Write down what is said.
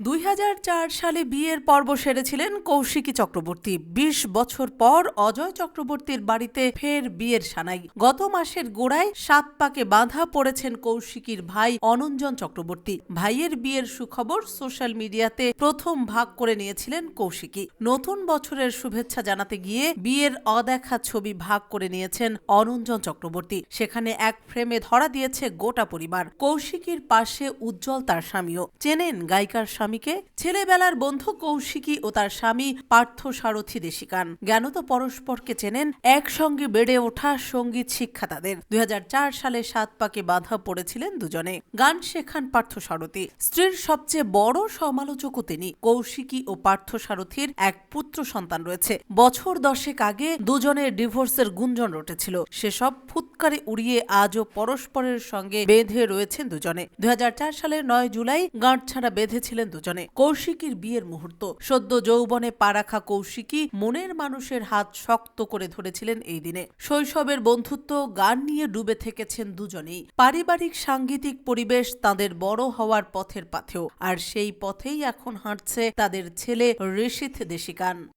দুই হাজার চার সালে বিয়ের পর্ব সেরেছিলেন কৌশিকী চক্রবর্তী। ২০ বছর পর অজয় চক্রবর্তীর বাড়িতে ফের বিয়ের সানাই। গত মাসের গোড়ায় সাত পাকে বাঁধা পড়েছেন কৌশিকীর ভাই অনঞ্জন চক্রবর্তী। ভাইয়ের বিয়ের সুখবর সোশ্যাল মিডিয়াতে প্রথম ভাগ করে নিয়েছিলেন কৌশিকী। নতুন বছরের শুভেচ্ছা জানাতে গিয়ে বিয়ের অদেখা ছবি ভাগ করে নিয়েছেন অনঞ্জন চক্রবর্তী। সেখানে এক ফ্রেমে ধরা দিয়েছে গোটা পরিবার। কৌশিকীর পাশে উজ্জ্বল তার স্বামীও। চেনেন গায়িকার স্বামীকে ছেলেবেলার বন্ধু কৌশিকী ও তার স্বামী পার্থ সারথী দেশিকান। জ্ঞানত পরস্পরকে চেনেন, একসঙ্গে বেড়ে ওঠা সংগীত শিক্ষা তাদের। দুই সালে সাত পাকে বাধা পড়েছিলেন দুজনে। গান শেখান পার্থ সারথী। স্ত্রীর সবচেয়ে বড় সমালোচকও তিনি। কৌশিকী ও পার্থ সারথীর এক পুত্র সন্তান রয়েছে। বছর দশেক আগে দুজনের ডিভোর্সের গুঞ্জন রটেছিল। সেসব ফুৎকারে উড়িয়ে আজও পরস্পরের সঙ্গে বেঁধে রয়েছেন দুজনে। দুই হাজার চার সালের নয় জুলাই গাঁটছাড়া বেঁধেছিলেন দুজনে। কৌশিকীর বিয়ের মুহূর্ত। সদ্য যৌবনে পা রাখা কৌশিকী মনের মানুষের হাত শক্ত করে ধরেছিলেন এই দিনে। শৈশবের বন্ধুত্ব, গান নিয়ে ডুবে থেকেছেন দুজনেই। পারিবারিক, সাংগীতিক পরিবেশ তাদের বড় হওয়ার পথের পাথেও। আর সেই পথেই এখন হাঁটছে তাদের ছেলে ঋষিত দেশিকান।